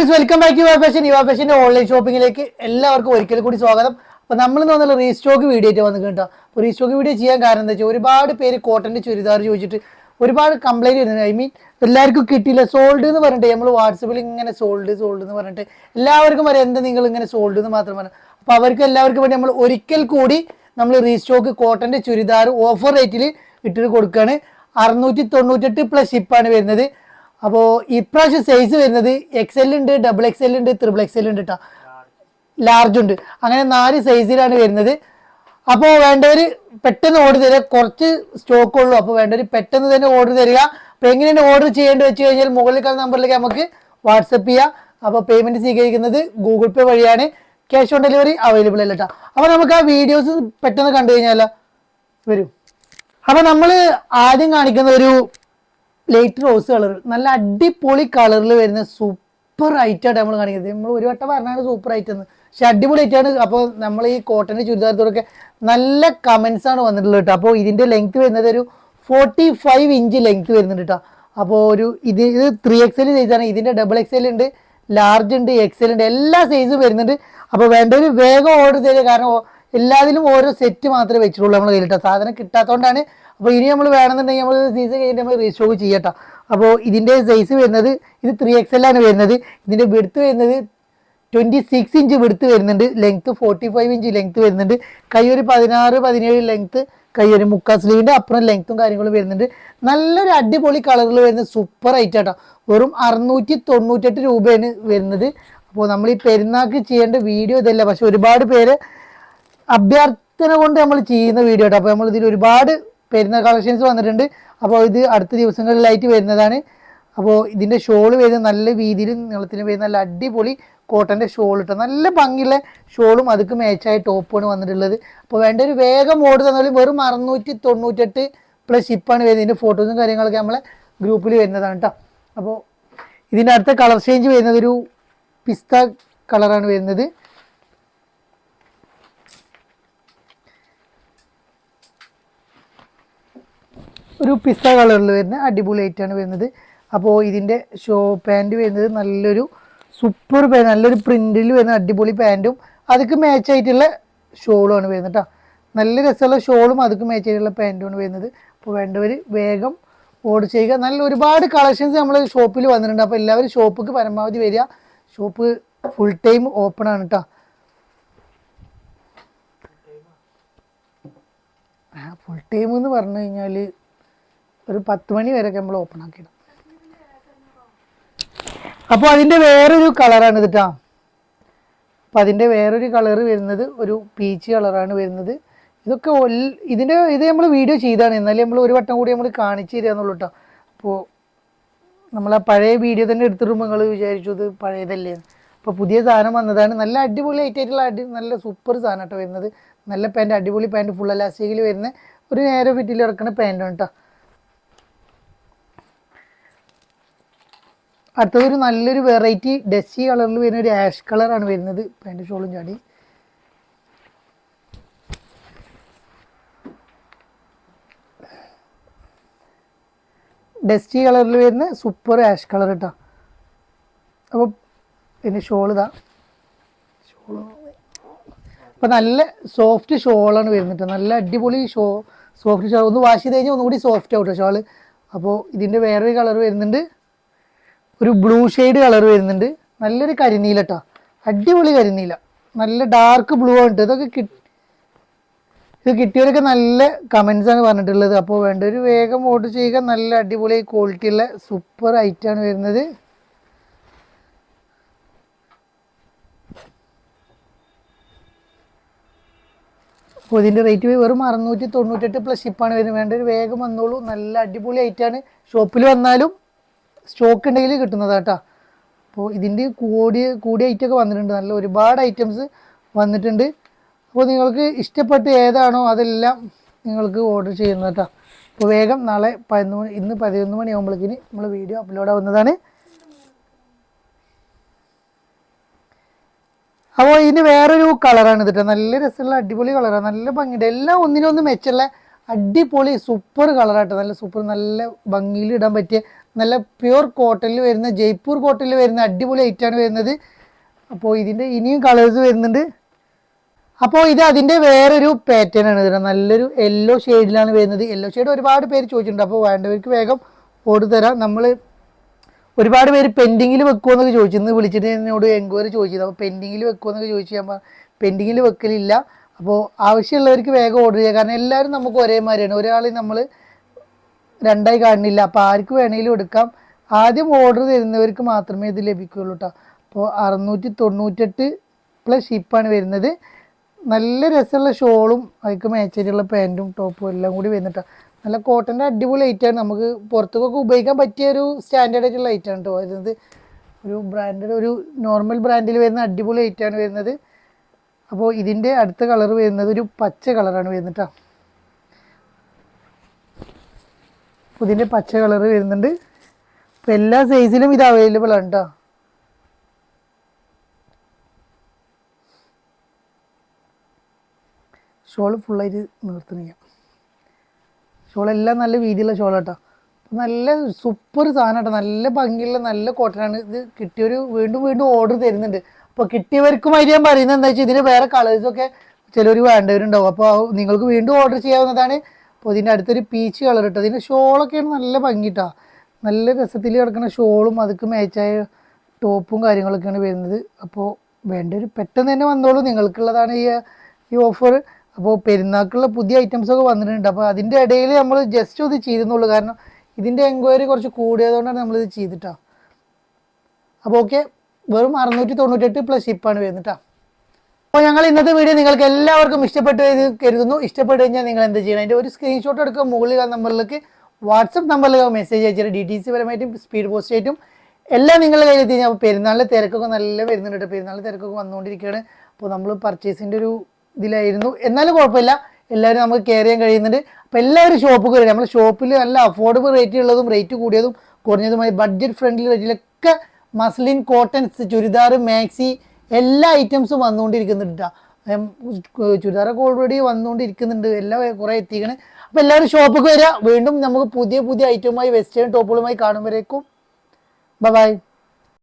Friends welcome back Yuva fashion Yuva ഫാഷന്റെ online ഷോപ്പിംഗിലേക്ക് എല്ലാവർക്കും ഒരിക്കൽ കൂടി സ്വാഗതം. അപ്പോൾ നമ്മൾ തോന്നുന്ന റീസ്റ്റോക്ക് വീഡിയോ ആയിട്ട് വന്നു കേട്ടോ. അപ്പോൾ റീസ്റ്റോക്ക് വീഡിയോ ചെയ്യാൻ കാരണം എന്താ വെച്ചാൽ ഒരുപാട് പേര് കോട്ടന്റെ ചുരിദാർ ചോദിച്ചിട്ട് ഒരുപാട് കംപ്ലൈന്റ് വരുന്നത് ഐ മീൻ എല്ലാവർക്കും കിട്ടിയില്ല. സോൾഡ് എന്ന് പറഞ്ഞിട്ട് നമ്മൾ വാട്സപ്പിൽ ഇങ്ങനെ സോൾഡ് സോൾഡ് എന്ന് പറഞ്ഞിട്ട് എല്ലാവർക്കും വരെ എന്താ നിങ്ങൾ ഇങ്ങനെ സോൾഡ് എന്ന് മാത്രം പറഞ്ഞു. അപ്പോൾ അവർക്ക് എല്ലാവർക്കും വേണ്ടി നമ്മൾ ഒരിക്കൽ കൂടി നമ്മൾ റീസ്റ്റോക്ക് കോട്ടന്റെ ചുരിദാർ ഓഫർ റേറ്റിൽ ഇട്ടിട്ട് കൊടുക്കുകയാണ് അറുന്നൂറ്റി തൊണ്ണൂറ്റെട്ട് പ്ലസ് ഷിപ്പാണ് വരുന്നത്. അപ്പോൾ ഇപ്രാവശ്യം സൈസ് വരുന്നത് എക്സ് എൽ ഉണ്ട് ഡബിൾ എക്സ് എൽ ഉണ്ട് ത്രിബിൾ എൽ ഉണ്ട് കേട്ടോ ലാർജ് ഉണ്ട്. അങ്ങനെ നാല് സൈസിലാണ് വരുന്നത്. അപ്പോൾ വേണ്ടവർ പെട്ടെന്ന് ഓർഡർ തരിക. കുറച്ച് സ്റ്റോക്ക് ഉള്ളൂ. അപ്പോൾ വേണ്ടവർ പെട്ടെന്ന് തന്നെ ഓർഡർ തരിക. അപ്പോൾ എങ്ങനെയാണ് ഓർഡർ ചെയ്യേണ്ടത് വെച്ച് കഴിഞ്ഞാൽ മുകളിൽ കാണുന്ന നമ്പറിലേക്ക് നമുക്ക് വാട്സപ്പ് ചെയ്യാം. അപ്പോൾ പേയ്മെന്റ് സ്വീകരിക്കുന്നത് ഗൂഗിൾ പേ വഴിയാണ്. ക്യാഷ് ഓൺ ഡെലിവറി അവൈലബിൾ അല്ല കേട്ടോ അപ്പോൾ നമുക്ക് ആ വീഡിയോസ് പെട്ടെന്ന് കണ്ടു കഴിഞ്ഞാലോ വരൂ. അപ്പോൾ നമ്മൾ ആദ്യം കാണിക്കുന്ന ഒരു ലൈറ്റ് റോസ് കളർ നല്ല അടിപൊളി കളറിൽ വരുന്ന സൂപ്പർ ആയിട്ടാണ് നമ്മൾ കാണിക്കുന്നത്. നമ്മൾ ഒരു വട്ടം പറഞ്ഞാണ് സൂപ്പർ ഐറ്റം എന്ന്. പക്ഷെ അടിപൊളി ആയിട്ടാണ് അപ്പോൾ നമ്മൾ ഈ കോട്ടന്റെ ചുരിദാരത്തോടൊക്കെ നല്ല കമൻസ് ആണ് വന്നിട്ടുള്ളത് കേട്ടോ. അപ്പോൾ ഇതിന്റെ ലെങ്ത് വരുന്നത് ഒരു ഫോർട്ടി ഫൈവ് ഇഞ്ച് ലെങ്ത് വരുന്നുണ്ട് കേട്ടോ. അപ്പോൾ ഒരു ഇത് ഇത് ത്രീ എക്സ് എൽ സൈസാണ് ഇതിന്റെ ഡബിൾ എക്സ് എൽ ഉണ്ട് ലാർജ് ഉണ്ട് എക്സ് എൽ ഉണ്ട്. എല്ലാ സൈസും വരുന്നുണ്ട്. അപ്പോൾ വേണ്ടവർ വേഗം ഓർഡർ ചെയ്ത്. കാരണം എല്ലാത്തിലും ഓരോ സെറ്റ് മാത്രമേ വെച്ചിട്ടുള്ളൂ നമ്മൾ കയ്യിലിട്ടോ സാധനം കിട്ടാത്തതുകൊണ്ടാണ് അപ്പോൾ ഇനി നമ്മൾ വേണമെന്നുണ്ടെങ്കിൽ നമ്മൾ സൈസ് കഴിഞ്ഞിട്ട് നമ്മൾ റീസ്റ്റോക്ക് ചെയ്യട്ടെ. അപ്പോൾ ഇതിന്റെ സൈസ് വരുന്നത് ഇത് ത്രീ എക്സ് എല്ലാണ് വരുന്നത്. ഇതിന്റെ വിടുത്ത് വരുന്നത് ട്വന്റി സിക്സ് ഇഞ്ച് വിടുത്ത് വരുന്നുണ്ട്. Length forty five inch length വരുന്നുണ്ട്. കൈ ഒരു പതിനാറ് പതിനേഴ് ലെങ്ത്ത് കൈ ഒരു മുക്കാൽ സ്ലീവിന്റെ അപ്പുറം ലെങ്ത്തും കാര്യങ്ങളും വരുന്നുണ്ട്. നല്ലൊരു അടിപൊളി കളറിൽ വരുന്ന സൂപ്പർ ഐറ്റാട്ടോ വെറും അറുന്നൂറ്റി തൊണ്ണൂറ്റെട്ട് രൂപയാണ് വരുന്നത്. അപ്പോൾ നമ്മൾ ഈ പെരുന്നാൾക്ക് ചെയ്യേണ്ട വീഡിയോ ഇതല്ല. പക്ഷെ ഒരുപാട് പേര് അഭ്യർത്ഥന കൊണ്ട് നമ്മൾ ചെയ്യുന്ന വീഡിയോ കേട്ടോ അപ്പോൾ നമ്മൾ ഇതിൽ ഒരുപാട് പെരുന്നാൾ കളക്ഷൻസ് വന്നിട്ടുണ്ട്. അപ്പോൾ ഇത് അടുത്ത ദിവസങ്ങളിലായിട്ട് വരുന്നതാണ്. അപ്പോൾ ഇതിന്റെ ഷോൾ വരുന്ന നല്ല രീതിയിൽ നീളത്തിന് വരുന്ന നല്ല അടിപൊളി കോട്ടന്റെ ഷോൾ ഇട്ടോ നല്ല ഭംഗിയുള്ള ഷോളും അതൊക്കെ മാച്ചായ ടോപ്പാണ് വന്നിട്ടുള്ളത്. അപ്പോൾ വേണ്ട ഒരു വേഗം ഓർഡർ തന്നാലും വെറും അറുന്നൂറ്റി തൊണ്ണൂറ്റെട്ട് പ്ലസ് ഷിപ്പാണ് വരുന്നത്. ഇതിന്റെ ഫോട്ടോസും കാര്യങ്ങളൊക്കെ നമ്മളെ ഗ്രൂപ്പിൽ വരുന്നതാണ് കേട്ടോ അപ്പോൾ ഇതിന്റെ അടുത്ത കളർ ചേഞ്ച് വരുന്നത് ഒരു പിസ്ത കളറാണ് വരുന്നത്. ഒരു പിസ്ത കളറിൽ വരുന്ന അടിപൊളിയായിട്ടാണ് വരുന്നത്. അപ്പോൾ ഇതിന്റെ ഷോ പാന്റ് വരുന്നത് നല്ലൊരു സൂപ്പർ പാൻ നല്ലൊരു പ്രിന്റിൽ വരുന്ന അടിപൊളി പാന്റും അതൊക്കെ മാച്ച് ആയിട്ടുള്ള ഷോളുമാണ് വരുന്നത് കേട്ടോ നല്ല രസമുള്ള ഷോളും അതൊക്കെ മാച്ച് ആയിട്ടുള്ള പാന്റുമാണ് വരുന്നത്. അപ്പോൾ വേണ്ടവർ വേഗം ഓർഡർ ചെയ്യുക. നല്ല ഒരുപാട് കളക്ഷൻസ് നമ്മൾ ഷോപ്പിൽ വന്നിട്ടുണ്ട്. അപ്പോൾ എല്ലാവരും ഷോപ്പിക്ക് പരമാവധി വരിക. ഷോപ്പ് ഫുൾ ടൈം ഓപ്പൺ ആണ് കേട്ടോ ഫുൾ ടൈം എന്ന് പറഞ്ഞു കഴിഞ്ഞാൽ ഒരു പത്ത് മണി വരെയൊക്കെ നമ്മൾ ഓപ്പൺ ആക്കിയിടും. അപ്പോൾ അതിന്റെ വേറൊരു കളറാണ് ഇത് കേട്ടോ അപ്പോൾ അതിന്റെ വേറൊരു കളർ വരുന്നത് ഒരു പീച്ച് കളറാണ് വരുന്നത്. ഇതൊക്കെ ഇതിന്റെ ഇത് നമ്മൾ വീഡിയോ ചെയ്താണ്. എന്നാലും നമ്മൾ ഒരു വട്ടം കൂടി നമ്മൾ കാണിച്ചു തരിക എന്നുള്ളൂ കേട്ടോ അപ്പോൾ നമ്മൾ ആ പഴയ വീഡിയോ തന്നെ എടുത്തിടുമ്പോൾ നിങ്ങൾ വിചാരിച്ചു ഇത് പഴയതല്ലേ. അപ്പോൾ പുതിയ സാധനം വന്നതാണ്. നല്ല അടിപൊളി ആയിട്ടുള്ള അടി നല്ല സൂപ്പർ സാധനം കേട്ടോ വരുന്നത്. നല്ല പാന്റ് അടിപൊളി പാന്റ് ഫുൾ അലാസ്റ്റിക്കിൽ വരുന്ന ഒരു നേരെ ഫിറ്റിൽ ഇറക്കുന്ന പാന്റാണ് കേട്ടോ അടുത്തതൊരു നല്ലൊരു വെറൈറ്റി ഡസ്റ്റി കളറിൽ വരുന്ന ഒരു ആഷ് കളറാണ് വരുന്നത്. പാന്റ് ഷോളും ചാടി. ഡസ്റ്റി കളറിൽ വരുന്ന സൂപ്പർ ആഷ് കളർ കേട്ടോ അപ്പോൾ പിന്നെ ഷോൾ ഇതാ. അപ്പോൾ നല്ല സോഫ്റ്റ് ഷോളാണ് വരുന്നത്. നല്ല അടിപൊളി ഷോ സോഫ്റ്റ് ഷോൾ ഒന്ന് വാഷ് ചെയ്ത് കഴിഞ്ഞാൽ ഒന്നുകൂടി സോഫ്റ്റ് ആവും ഷോൾ അപ്പോൾ ഇതിന്റെ വേറൊരു കളർ വരുന്നുണ്ട്. ഒരു ബ്ലൂ ഷെയ്ഡ് കളർ വരുന്നുണ്ട്. നല്ലൊരു കരിനീല കേട്ടോ അടിപൊളി കരിനീല. നല്ല ഡാർക്ക് ബ്ലൂ ആണ്. ഇതൊക്കെ കിട്ടി ഇത് കിട്ടിയവരൊക്കെ നല്ല കമൻസ് ആണ് പറഞ്ഞിട്ടുള്ളത്. അപ്പോൾ വേണ്ട ഒരു വേഗം ഓർഡർ ചെയ്യുക. നല്ല അടിപൊളി ക്വാളിറ്റി ഉള്ള സൂപ്പർ ഐറ്റാണ് വരുന്നത്. അപ്പോൾ ഇതിന്റെ റേറ്റ് വെറും അറുന്നൂറ്റി തൊണ്ണൂറ്റെട്ട് പ്ലസ് ഷിപ്പാണ് വരുന്നത്. വേണ്ട ഒരു വേഗം വന്നോളൂ. നല്ല അടിപൊളി ഐറ്റമാണ് ഷോപ്പിൽ വന്നാലും സ്റ്റോക്ക് ഉണ്ടെങ്കിൽ കിട്ടുന്നതാട്ടാ അപ്പോൾ ഇതിന്റെ കൂടിയ കൂടിയ ഐറ്റമൊക്കെ വന്നിട്ടുണ്ട്. നല്ല ഒരുപാട് ഐറ്റംസ് വന്നിട്ടുണ്ട്. അപ്പോൾ നിങ്ങൾക്ക് ഇഷ്ടപ്പെട്ട് ഏതാണോ അതെല്ലാം നിങ്ങൾക്ക് ഓർഡർ ചെയ്യുന്നത് കേട്ടോ. അപ്പോൾ വേഗം നാളെ പതിനൊന്ന് മണി ഇന്ന് പതിനൊന്ന് മണിയാകുമ്പോഴേക്കിന് നമ്മൾ വീഡിയോ അപ്ലോഡ് ആവുന്നതാണ് അപ്പോൾ ഇതിന് വേറൊരു കളറാണ് ഇതിട്ട് നല്ല രസമുള്ള അടിപൊളി കളറാണ് നല്ല ഭംഗിയുണ്ട്. എല്ലാം ഒന്നിനൊന്ന് മെച്ചുള്ള അടിപൊളി സൂപ്പർ കളറായിട്ട് നല്ല സൂപ്പർ നല്ല ഭംഗിയിൽ ഇടാൻ പറ്റിയ നല്ല പ്യുർ കോട്ടണിൽ വരുന്ന ജയ്പൂർ കോട്ടണിൽ വരുന്ന അടിപൊളി ഐറ്റാണ് വരുന്നത്. അപ്പോൾ ഇതിന്റെ ഇനിയും കളേഴ്സ് വരുന്നുണ്ട്. അപ്പോൾ ഇത് അതിന്റെ വേറൊരു പാറ്റേൺ ആണ് ഇതിന് നല്ലൊരു യെല്ലോ ഷെയ്ഡിലാണ് വരുന്നത്. യെല്ലോ ഷെയ്ഡ് ഒരുപാട് പേര് ചോദിച്ചിട്ടുണ്ട്. അപ്പോൾ വേണ്ടവർക്ക് വേഗം ഓട് തരാം. നമ്മൾ ഒരുപാട് പേര് പെൻഡിങ്ങിൽ വെക്കുമെന്നൊക്കെ ചോദിച്ചു. ഇന്ന് വിളിച്ചിട്ട് എന്നോട് എൻക്വയറി ചോദിച്ചത് അപ്പോൾ പെൻഡിങ്ങിൽ വെക്കുമെന്നൊക്കെ ചോദിച്ചു. ഞാൻ പെൻഡിങ്ങിൽ വെക്കലില്ല. അപ്പോൾ ആവശ്യമുള്ളവർക്ക് വേഗം ഓർഡർ ചെയ്യുക കാരണം എല്ലാവരും നമുക്ക് ഒരേമാതിരിയാണ്. ഒരാളെ നമ്മൾ രണ്ടായി കാണുന്നില്ല അപ്പോൾ ആർക്ക് വേണമെങ്കിലും എടുക്കാം. ആദ്യം ഓർഡർ തരുന്നവർക്ക് മാത്രമേ ഇത് ലഭിക്കുകയുള്ളൂ കേട്ടോ അപ്പോൾ അറുന്നൂറ്റി തൊണ്ണൂറ്റെട്ട് പ്ലസ് ഷിപ്പാണ് വരുന്നത്. നല്ല രസമുള്ള ഷോളും അതിക്ക് മാച്ചായിട്ടുള്ള പാന്റും ടോപ്പും എല്ലാം കൂടി വരുന്നിട്ടാ നല്ല കോട്ടന്റെ അടിപൊളി ഐറ്റാണ് നമുക്ക് പുറത്തേക്കൊക്കെ ഉപയോഗിക്കാൻ പറ്റിയ ഒരു സ്റ്റാൻഡേർഡ് ആയിട്ടുള്ള ഐറ്റാണ് കേട്ടോ വരുന്നത് ഒരു ബ്രാൻഡഡ് ഒരു നോർമൽ ബ്രാൻഡിൽ വരുന്ന അടിപൊളി ഐറ്റാണ് വരുന്നത്. അപ്പോൾ ഇതിന്റെ അടുത്ത കളർ വരുന്നത് ഒരു പച്ച കളറാണ് വരുന്നത് ഇതിന്റെ പച്ച കളർ വരുന്നുണ്ട്. അപ്പോൾ എല്ലാ സൈസിലും ഇത് അവൈലബിൾ ആണ് കേട്ടോ ഷോൾ ഫുള്ളായിട്ട് ഷോൾ ഷോളെല്ലാം നല്ല വീതിയുള്ള ഷോളാട്ടോ നല്ല സൂപ്പർ സാധനം കേട്ടോ നല്ല ഭംഗിയുള്ള നല്ല കോട്ടനാണ് ഇത് കിട്ടിയൊരു വീണ്ടും വീണ്ടും ഓർഡർ തരുന്നുണ്ട്. അപ്പോൾ കിട്ടിയവർക്കുമായിട്ട് ഞാൻ പറയുന്നത് എന്താ വെച്ചാൽ ഇതിന് വേറെ കളേഴ്സൊക്കെ ചിലർ വേണ്ടവരുണ്ടാവും. അപ്പോൾ നിങ്ങൾക്ക് വീണ്ടും ഓർഡർ ചെയ്യാവുന്നതാണ്. അപ്പോൾ ഇതിന്റെ അടുത്തൊരു പീച്ച് കളർ ഇട്ടോ ഇതിന്റെ ഷോളൊക്കെയാണ് നല്ല ഭംഗി ഭംഗിട്ടാ. നല്ല രസത്തിൽ കിടക്കുന്ന ഷോളും അതൊക്കെ മാച്ചായ ടോപ്പും കാര്യങ്ങളൊക്കെയാണ് വരുന്നത്. അപ്പോൾ വേണ്ട ഒരു പെട്ടെന്ന് തന്നെ വന്നോളൂ. നിങ്ങൾക്കുള്ളതാണ് ഈ ഈ ഓഫർ അപ്പോൾ പെരുന്നാക്കുള്ള പുതിയ ഐറ്റംസ് ഒക്കെ വന്നിട്ടുണ്ട്. അപ്പോൾ അതിന്റെ ഇടയിൽ നമ്മൾ ജസ്റ്റ് ഇത് ചെയ്തെന്നുള്ളൂ. കാരണം ഇതിന്റെ എൻക്വയറി കുറച്ച് കൂടിയതുകൊണ്ടാണ് നമ്മളിത് ചെയ്തിട്ടാണ് അപ്പോൾ ഓക്കെ വെറും അറുന്നൂറ്റി തൊണ്ണൂറ്റെട്ട് പ്ലസ് ഷിപ്പാണ് വരുന്നത് കേട്ടോ അപ്പോൾ ഞങ്ങൾ ഇന്നത്തെ വീഡിയോ നിങ്ങൾക്ക് എല്ലാവർക്കും ഇഷ്ടപ്പെട്ടു കരുതുന്നു. ഇഷ്ടപ്പെട്ടു കഴിഞ്ഞാൽ നിങ്ങൾ എന്ത് ചെയ്യണം? അതിന്റെ ഒരു സ്ക്രീൻഷോട്ട് എടുക്കുക. മുകളിൽ നമ്പറിലേക്ക് വാട്സപ്പ് നമ്പറിൽ മെസ്സേജ് അയച്ചിട്ട് ഡി ടി സി പരമായിട്ടും സ്പീഡ് പോസ്റ്റ് ആയിട്ടും എല്ലാം നിങ്ങളുടെ കയ്യിൽ എത്തി അപ്പോൾ പെരുന്നാളിലെ തിരക്കൊക്കെ നല്ല വരുന്നുണ്ട് കേട്ടോ പെരുന്നാളിന്റെ തിരക്കൊക്കെ വന്നുകൊണ്ടിരിക്കുകയാണ്. അപ്പോൾ നമ്മൾ പർച്ചേസിന്റെ ഒരു ഇതിലായിരുന്നു. എന്നാലും കുഴപ്പമില്ല. എല്ലാവരും നമുക്ക് കെയർ ചെയ്യാൻ കഴിയുന്നുണ്ട്. അപ്പോൾ എല്ലാവരും ഷോപ്പൊക്കെ വരും നമ്മൾ ഷോപ്പിൽ നല്ല അഫോർഡബിൾ റേറ്റ് ഉള്ളതും റേറ്റ് കൂടിയതും കുറഞ്ഞതുമായി ബഡ്ജറ്റ് ഫ്രണ്ട്ലി റേറ്റിലൊക്കെ മസ്ലിൻ കോട്ടൺസ് ചുരിദാർ മാക്സി എല്ലാ ഐറ്റംസും വന്നുകൊണ്ടിരിക്കുന്നുണ്ട് ചുരിദാറൊക്കെ ഓൾറെഡി വന്നുകൊണ്ടിരിക്കുന്നുണ്ട്. എല്ലാം കുറേ എത്തിക്കണ് അപ്പോൾ എല്ലാവരും ഷോപ്പൊക്കെ വരിക വീണ്ടും നമുക്ക് പുതിയ പുതിയ ഐറ്റവുമായി വെസ്റ്റേൺ ടോപ്പുകളുമായി കാണുമ്പോഴേക്കും. ബൈ